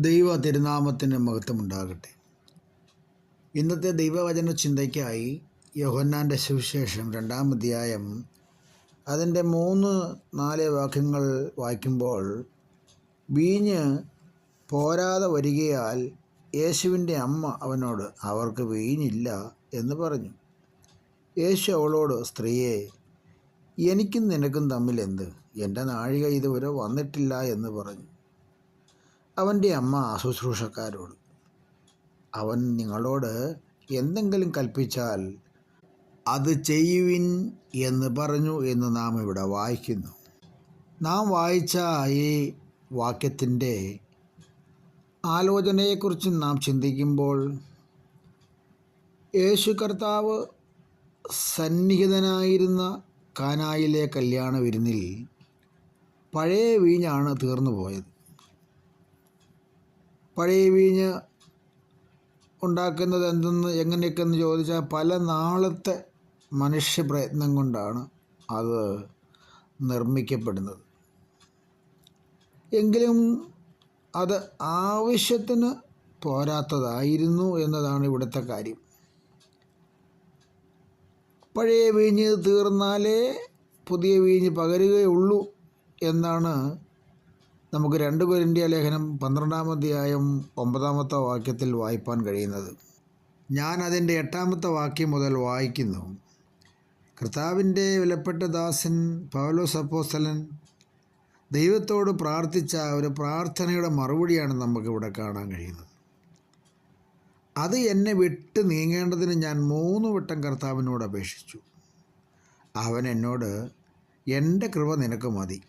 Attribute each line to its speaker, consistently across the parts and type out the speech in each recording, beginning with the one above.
Speaker 1: ദൈവ തിരുനാമത്തിന് മഹത്വമുണ്ടാകട്ടെ. ഇന്നത്തെ ദൈവവചന ചിന്തയ്ക്കായി യോഹന്നാന്റെ സുവിശേഷം രണ്ടാം അധ്യായം അതിന്റെ മൂന്ന് നാല് വാക്യങ്ങൾ വായിക്കുമ്പോൾ വീഞ്ഞ് പോരാതെ വരികയാൽ യേശുവിന്റെ അമ്മ അവനോട് അവർക്ക് വീഞ്ഞില്ല എന്ന് പറഞ്ഞു. യേശു അവളോട് സ്ത്രീയെ എനിക്കും നിനക്കും തമ്മിൽ എന്ത് എന്റെ നാഴിക ഇതുവരെ വന്നിട്ടില്ല എന്ന് പറഞ്ഞു. അവന്റെ അമ്മ ശുശ്രൂഷക്കാരോട് അവൻ നിങ്ങളോട് എന്തെങ്കിലും കൽപ്പിച്ചാൽ അത് ചെയ്യുവിൻ എന്ന് പറഞ്ഞു എന്ന് നാം ഇവിടെ വായിക്കുന്നു. നാം വായിച്ച ഈ വാക്യത്തിന്റെ ആലോചനയെക്കുറിച്ച് നാം ചിന്തിക്കുമ്പോൾ യേശു കർത്താവ് സന്നിഹിതനായിരുന്ന കാനായിലെ കല്യാണ വിരുന്നിൽ പഴയ വീഞ്ഞാണ് തീർന്നു പോയത് പഴയ വീഞ്ഞ് ഉണ്ടാക്കുന്നത് എന്തെന്ന് എങ്ങനെയൊക്കെയെന്ന് ചോദിച്ചാൽ പല നാളത്തെ മനുഷ്യ പ്രയത്നം കൊണ്ടാണ് അത് നിർമ്മിക്കപ്പെടുന്നത്. എങ്കിലും അത് ആവശ്യത്തിന് പോരാത്തതായിരുന്നു എന്നതാണ് ഇവിടുത്തെ കാര്യം. പഴയ വീഞ്ഞ് തീർന്നാലേ പുതിയ വീഞ്ഞ് പകരുകയുള്ളൂ എന്നാണ് നമുക്ക് രണ്ട് കൊരിന്ത്യ ലേഖനം പന്ത്രണ്ടാം അധ്യായം ഒമ്പതാമത്തെ വാക്യത്തിൽ വായിപ്പാൻ കഴിയുന്നത്. ഞാൻ അതിന്റെ എട്ടാമത്തെ വാക്യം മുതൽ വായിക്കുന്നു. കർത്താവിന്റെ വിലപ്പെട്ട ദാസൻ പൗലോസ് അപ്പോസ്തലൻ ദൈവത്തോട് പ്രാർത്ഥിച്ച ഒരു പ്രാർത്ഥനയുടെ മറുപടിയാണ് നമുക്കിവിടെ കാണാൻ കഴിയുന്നത്. അത് എന്നെ വിട്ട് നീങ്ങേണ്ടതിന് ഞാൻ മൂന്ന് വട്ടം കർത്താവിനോട് അപേക്ഷിച്ചു. അവൻ എന്നോട് എന്റെ കൃപ നിനക്ക് മതി.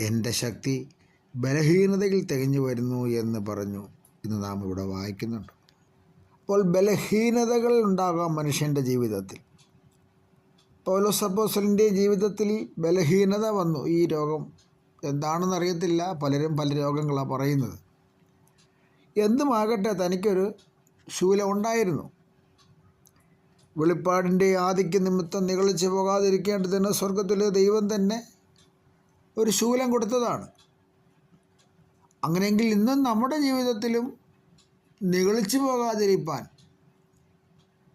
Speaker 1: എന്റെ ശക്തി ബലഹീനതയിൽ തികഞ്ഞു വരുന്നു എന്ന് പറഞ്ഞു. ഇന്ന് നാം ഇവിടെ വായിക്കുന്നുണ്ട്. അപ്പോൾ ബലഹീനതകൾ ഉണ്ടാകാം മനുഷ്യന്റെ ജീവിതത്തിൽ. പൗലോസ് അപ്പോസലിന്റെ ജീവിതത്തിൽ ബലഹീനത വന്നു. ഈ രോഗം എന്താണെന്ന് അറിയത്തില്ല പലരും പല രോഗങ്ങളാണ് പറയുന്നത്. എന്തുമാകട്ടെ തനിക്കൊരു ശൂലം ഉണ്ടായിരുന്നു. വെളിപ്പാടിന്റെ ആദിക്യ നിമിത്തം നികളിച്ച് പോകാതിരിക്കേണ്ടതിന് സ്വർഗത്തിലെ ദൈവം തന്നെ ഒരു ശൂലം കൊടുത്തതാണ്. അങ്ങനെയെങ്കിൽ ഇന്നും നമ്മുടെ ജീവിതത്തിലും നികളിച്ചു പോകാതിരിക്കാൻ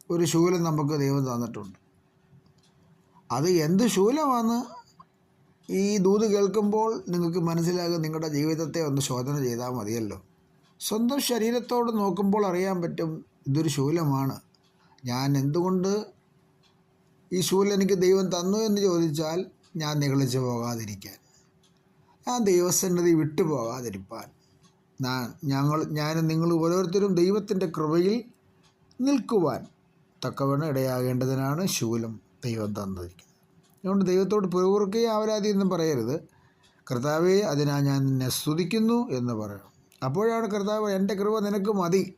Speaker 1: ഒരു ശൂലം നമുക്ക് ദൈവം തന്നിട്ടുണ്ട്. അത് എന്ത് ശൂലമാണ്? ഈ ദൂത് കേൾക്കുമ്പോൾ നിങ്ങൾക്ക് മനസ്സിലാകും നിങ്ങളുടെ ജീവിതത്തെ ഒന്ന് ശോധന ചെയ്താൽ മതിയല്ലോ. സ്വന്തം ശരീരത്തോട് നോക്കുമ്പോൾ അറിയാൻ പറ്റും ഇതൊരു ശൂലമാണ്. ഞാൻ എന്തുകൊണ്ട് ഈ ശൂലം എനിക്ക് ദൈവം തന്നു എന്ന് ചോദിച്ചാൽ ഞാൻ നികളിച്ചു പോകാതിരിക്കാൻ. ഞാൻ ദൈവസന്നതി വിട്ടുപോകാതിരിപ്പാൻ ഞങ്ങൾ ഞാനും നിങ്ങൾ ഓരോരുത്തരും ദൈവത്തിന്റെ കൃപയിൽ നിൽക്കുവാൻ തക്കവണ്ണം ഇടയാകേണ്ടതിനാണ് ശൂലം ദൈവം തന്നിരിക്കുന്നത്. അതുകൊണ്ട് ദൈവത്തോട് പിറുകുറുക്കുകയും ആവരാതി എന്നും പറയരുത്. കർത്താവെ അതിനാ ഞാൻ നിന്നെ സ്തുതിക്കുന്നു എന്ന് പറയണം. അപ്പോഴാണ് കർത്താവ് എന്റെ കൃപ നിനക്ക് മതി.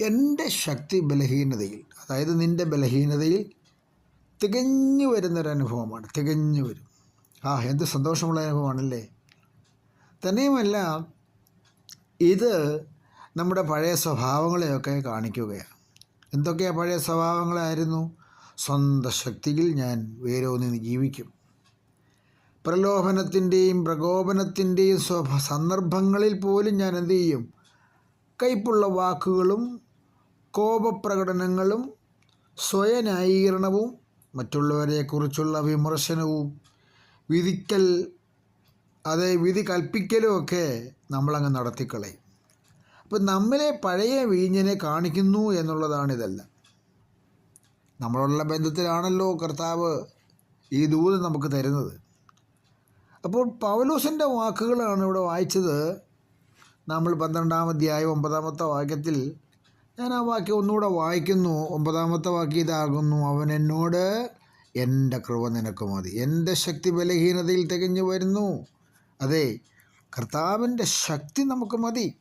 Speaker 1: എന്റെ ശക്തി ബലഹീനതയിൽ അതായത് നിന്റെ ബലഹീനതയിൽ തികഞ്ഞു വരുന്നൊരനുഭവമാണ് തികഞ്ഞു വരും. ആ എന്ത് സന്തോഷമുള്ള അനുഭവമാണല്ലേ? തന്നെയുമല്ല ഇത് നമ്മുടെ പഴയ സ്വഭാവങ്ങളെയൊക്കെ കാണിക്കുകയാണ്. എന്തൊക്കെയാണ് പഴയ സ്വഭാവങ്ങളായിരുന്നു? സ്വന്തം ശക്തിയിൽ ഞാൻ വേരോന്നി ജീവിക്കും. പ്രലോഭനത്തിന്റെയും പ്രകോപനത്തിന്റെയും സ്വഭ സന്ദർഭങ്ങളിൽ പോലും ഞാൻ എന്തു ചെയ്യും? കയ്പുള്ള വാക്കുകളും കോപപ്രകടനങ്ങളും സ്വയന്യായീകരണവും മറ്റുള്ളവരെക്കുറിച്ചുള്ള വിമർശനവും വിധിക്കൽ അത് വിധി കൽപ്പിക്കലും ഒക്കെ നമ്മളങ്ങ് നടത്തിക്കളയും. അപ്പം നമ്മളെ പഴയ വീഞ്ഞിനെ കാണിക്കുന്നു എന്നുള്ളതാണ് ഇതെല്ലാം നമ്മളുള്ള ബന്ധത്തിലാണല്ലോ കർത്താവ് ഈ ദൂത് നമുക്ക് തരുന്നത്. അപ്പോൾ പൗലോസിന്റെ വാക്കുകളാണ് ഇവിടെ വായിച്ചത്. നമ്മൾ പന്ത്രണ്ടാം അധ്യായം ഒമ്പതാമത്തെ വാക്യത്തിൽ ഞാൻ ആ വാക്യം ഒന്നുകൂടെ വായിക്കുന്നു. ഒമ്പതാമത്തെ വാക്യം ഇതാകുന്നു. അവൻ എന്നോട് എന്റെ കൃപ നിനക്ക് മതി. എന്റെ ശക്തി ബലഹീനതയിൽ തികഞ്ഞു വരുന്നു. അതെ കർത്താവിന്റെ ശക്തി നമുക്ക് മതി.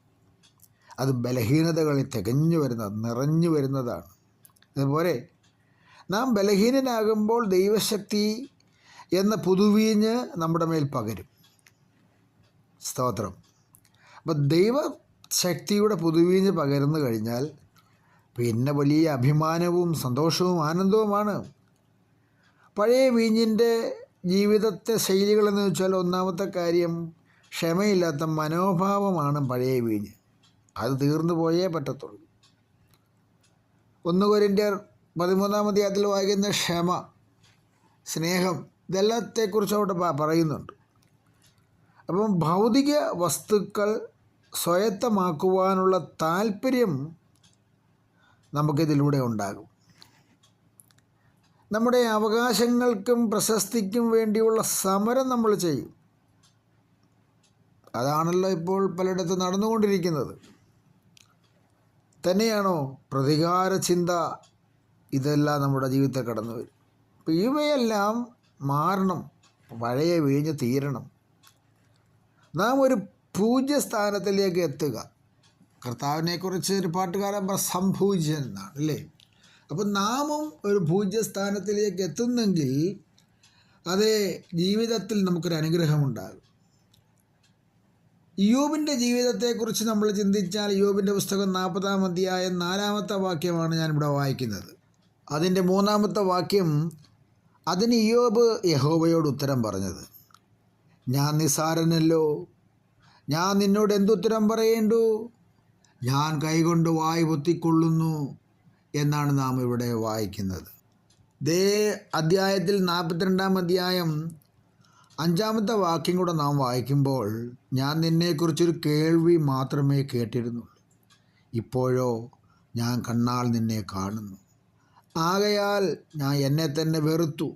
Speaker 1: അത് ബലഹീനതകളിൽ തികഞ്ഞു വരുന്നത് നിറഞ്ഞു വരുന്നതാണ്. അതുപോലെ നാം ബലഹീനനാകുമ്പോൾ ദൈവശക്തി എന്ന പുതുവീഞ്ഞ് നമ്മുടെ മേൽ പകരും. സ്തോത്രം. അപ്പോൾ ദൈവശക്തിയുടെ പുതുവീഞ്ഞ് പകർന്നു കഴിഞ്ഞാൽ പിന്നെ വലിയ അഭിമാനവും സന്തോഷവും ആനന്ദവുമാണ്. പഴയ വീഞ്ഞിന്റെ ജീവിതത്തെ ശൈലികളെന്ന് വെച്ചാൽ ഒന്നാമത്തെ കാര്യം ക്ഷമയില്ലാത്ത മനോഭാവമാണ് പഴയ വീഞ്ഞ്. അത് തീർന്നു പോയേ പറ്റത്തുള്ളൂ. ഒന്ന് കൊരിന്റെ പതിമൂന്നാം അധ്യായത്തിൽ വായിക്കുന്ന ക്ഷമ സ്നേഹം ഇതെല്ലാത്തെക്കുറിച്ച് അവിടെ പറയുന്നുണ്ട്. അപ്പം ഭൗതിക വസ്തുക്കൾ സ്വയത്തമാക്കുവാനുള്ള താല്പര്യം നമുക്കിതിലൂടെ ഉണ്ടാകും. നമ്മുടെ അവകാശങ്ങൾക്കും പ്രശസ്തിക്കും വേണ്ടിയുള്ള സമരം നമ്മൾ ചെയ്യും. അതാണല്ലോ ഇപ്പോൾ പലയിടത്തും നടന്നുകൊണ്ടിരിക്കുന്നത്. തന്നെയാണോ പ്രതികാര ചിന്ത? ഇതെല്ലാം നമ്മുടെ ജീവിതത്തിൽ കടന്നു വരും. അപ്പം ഇവയെല്ലാം മാറണം. പഴയ വീഞ്ഞ് തീരണം. നാം ഒരു പൂജ്യസ്ഥാനത്തിലേക്ക് എത്തുക. കർത്താവിനെക്കുറിച്ച് ഒരു പാട്ടുകാരൻ സംഭൂജ്യൻ എന്നാണ് അല്ലേ? അപ്പം നാമും ഒരു പൂജ്യസ്ഥാനത്തിലേക്ക് എത്തുന്നെങ്കിൽ അത് ജീവിതത്തിൽ നമുക്കൊരു അനുഗ്രഹമുണ്ടാകും. യോബിന്റെ ജീവിതത്തെക്കുറിച്ച് നമ്മൾ ചിന്തിച്ചാൽ യോബിന്റെ പുസ്തകം നാൽപ്പതാം അധ്യായം നാലാമത്തെ വാക്യമാണ് ഞാനിവിടെ വായിക്കുന്നത്. അതിന്റെ മൂന്നാമത്തെ വാക്യം അതിന് യോബ് യഹോബയോട് ഉത്തരം പറഞ്ഞത് ഞാൻ നിസാരനല്ലോ ഞാൻ നിന്നോട് എന്തുത്തരം പറയേണ്ടു? ഞാൻ കൈകൊണ്ട് വായ് പൊത്തിക്കൊള്ളുന്നു എന്നാണ് നാം ഇവിടെ വായിക്കുന്നത്. ദേ അധ്യായത്തിൽ നാൽപ്പത്തിരണ്ടാം അധ്യായം അഞ്ചാമത്തെ വാക്യം കൂടെ നാം വായിക്കുമ്പോൾ ഞാൻ നിന്നെക്കുറിച്ചൊരു കേൾവി മാത്രമേ കേട്ടിരുന്നുള്ളൂ. ഇപ്പോഴോ ഞാൻ കണ്ണാൽ നിന്നെ കാണുന്നു. ആകയാൽ ഞാൻ എന്നെ തന്നെ വെറുത്തു.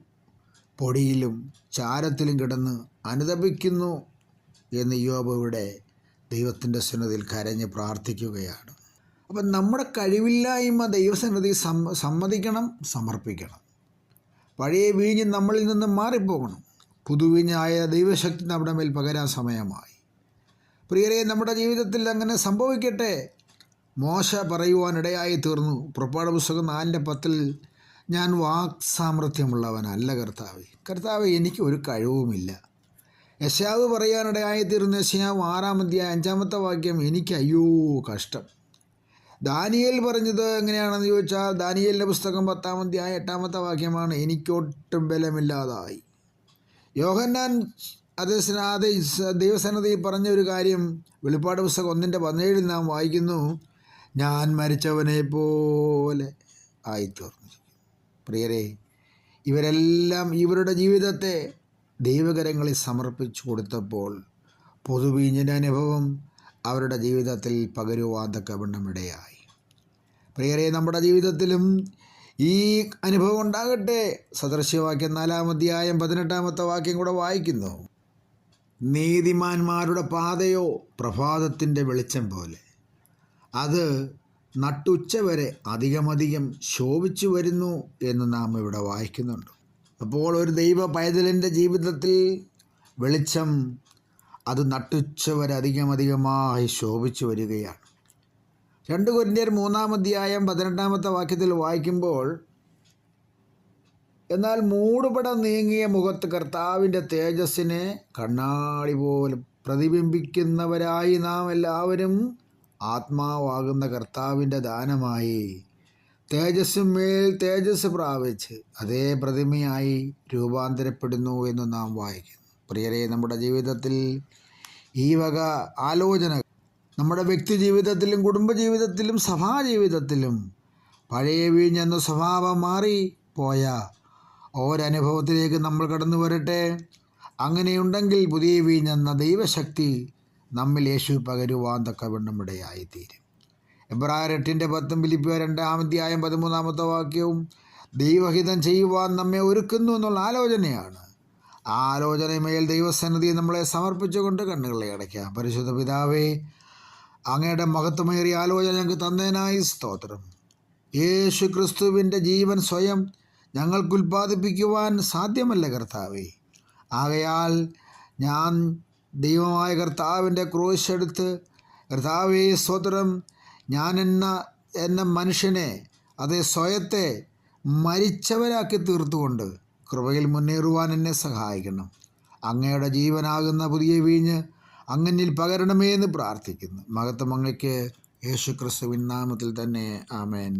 Speaker 1: പൊടിയിലും ചാരത്തിലും കിടന്ന് അനുതപിക്കുന്നു എന്ന് യോബ് ഇവിടെ ദൈവത്തിന്റെ സന്നദ്ധിയിൽ കരഞ്ഞ് പ്രാർത്ഥിക്കുകയാണ്. അപ്പം നമ്മുടെ കഴിവില്ലായ്മ ദൈവസന്നിധി സമ്മ സമ്മതിക്കണം സമർപ്പിക്കണം. പഴയ വീഞ്ഞ് നമ്മളിൽ നിന്ന് മാറിപ്പോകണം. പുതുവീഞ്ഞായ ദൈവശക്തി നമ്മുടെ മേൽ പകരാൻ സമയമായി. പ്രിയരെ നമ്മുടെ ജീവിതത്തിൽ അങ്ങനെ സംഭവിക്കട്ടെ. മോശ പറയുവാനിടയായി തീർന്നു. പുറപ്പാട് പുസ്തകം നാലിന്റെ പത്തിൽ ഞാൻ വാക് സാമർഥ്യമുള്ളവനല്ല കർത്താവ്. കർത്താവ് എനിക്ക് ഒരു കഴിവുമില്ല. യശാവ് പറയാനിടയായി തീർന്ന. യശയാവ് ആറാമത്തെ അഞ്ചാമത്തെ വാക്യം എനിക്ക് അയ്യോ കഷ്ടം. ദാനിയേൽ പറഞ്ഞത് എങ്ങനെയാണെന്ന് ചോദിച്ചാൽ ദാനിയേലിന്റെ പുസ്തകം പത്താം അധ്യായം എട്ടാമത്തെ വാക്യമാണ് എനിക്കൊട്ടും ബലമില്ലാതായി. യോഹന്നാൻ അതേ ദൈവസന്നതയിൽ പറഞ്ഞ ഒരു കാര്യം വെളിപ്പാട് പുസ്തകം ഒന്നിന്റെ പതിനേഴിൽ നാം വായിക്കുന്നു. ഞാൻ മരിച്ചവനെ പോലെ ആയിത്തീർന്നു. പ്രിയരെ ഇവരെല്ലാം ഇവരുടെ ജീവിതത്തെ ദൈവകരങ്ങളിൽ സമർപ്പിച്ചു കൊടുത്തപ്പോൾ പൊതുവീഞ്ഞിന്റെ അനുഭവം അവരുടെ ജീവിതത്തിൽ പകരുവാൻ വണ്ണമിടയായി. പ്രിയരെ നമ്മുടെ ജീവിതത്തിലും ഈ അനുഭവം ഉണ്ടാകട്ടെ. സദൃശ്യവാക്യം നാലാം അധ്യായം പതിനെട്ടാമത്തെ വാക്യം കൂടെ വായിക്കുന്നു. നീതിമാന്മാരുടെ പാതയോ പ്രഭാതത്തിന്റെ വെളിച്ചം പോലെ. അത് നട്ടുച്ച വരെ അധികമധികം ശോഭിച്ചു വരുന്നു എന്ന് നാം ഇവിടെ വായിക്കുന്നുണ്ട്. അപ്പോൾ ഒരു ദൈവ പൈതലിന്റെ ജീവിതത്തിൽ വെളിച്ചം അത് നട്ടുച്ചവരധികമധികമായി ശോഭിച്ചു വരികയാണ്. രണ്ട് കൊരിന്ത്യർ മൂന്നാം അധ്യായം പതിനെട്ടാമത്തെ വാക്യത്തിൽ വായിക്കുമ്പോൾ എന്നാൽ മൂടുപടം നീങ്ങിയ മുഖത്ത് കർത്താവിന്റെ തേജസ്സിനെ കണ്ണാടി പോലെ പ്രതിബിംബിക്കുന്നവരായി നാം എല്ലാവരും ആത്മാവാകുന്ന കർത്താവിന്റെ ദാനമായി തേജസ്സും മേൽ തേജസ് പ്രാപിച്ച് അതേ പ്രതിമയായി രൂപാന്തരപ്പെടുന്നു എന്ന് നാം വായിക്കുന്നു. പ്രിയരെ നമ്മുടെ ജീവിതത്തിൽ ഈ വക ആലോചന നമ്മുടെ വ്യക്തി ജീവിതത്തിലും കുടുംബജീവിതത്തിലും സഭാജീവിതത്തിലും പഴയ വീഞ്ഞെന്ന സ്വഭാവം മാറി പോയ ഒരനുഭവത്തിലേക്ക് നമ്മൾ കടന്നു വരട്ടെ. അങ്ങനെയുണ്ടെങ്കിൽ പുതിയ വീഞ്ഞെന്ന ദൈവശക്തി നമ്മിൽ യേശു പകരുവാൻ തക്കവണ്ണം ഇടയായിത്തീരും എബ്രായർ എട്ടിന്റെ പത്തും ഫിലിപ്പിയ രണ്ടാമധ്യായം പതിമൂന്നാമത്തെ വാക്യവും ദൈവഹിതം ചെയ്യുവാൻ നമ്മെ ഒരുക്കുന്നു എന്നുള്ള ആലോചനയാണ് ആലോചനമേൽ ദൈവസന്നിധി നമ്മളെ സമർപ്പിച്ചുകൊണ്ട് കണ്ണുകളെ അടയ്ക്കാം. പരിശുദ്ധ പിതാവേ അങ്ങയുടെ മഹത്വമേറിയ ആലോചന ഞങ്ങൾക്ക് തന്നേനായി സ്തോത്രം. യേശു ക്രിസ്തുവിന്റെ ജീവൻ സ്വയം ഞങ്ങൾക്ക് ഉൽപ്പാദിപ്പിക്കുവാൻ സാധ്യമല്ല കർത്താവേ. ആകയാൽ ഞാൻ ദൈവമായ കർത്താവിന്റെ ക്രൂശെടുത്ത് കർത്താവേ സ്തോത്രം ഞാൻ എന്ന എന്ന മനുഷ്യനെ അതേ സ്വയത്തെ മരിച്ചവരാക്കി തീർത്തുകൊണ്ട് കൃപയിൽ മുന്നേറുവാൻ എന്നെ സഹായിക്കണം. അങ്ങയുടെ ജീവനാകുന്ന പുതിയ വീഞ്ഞ് അങ്ങനിൽ പകരണമേ എന്ന് പ്രാർത്ഥിക്കുന്നു. മഹത്വം അങ്ങയ്ക്ക് യേശു ക്രിസ്തുവിൻ നാമത്തിൽ തന്നെ. ആമേൻ.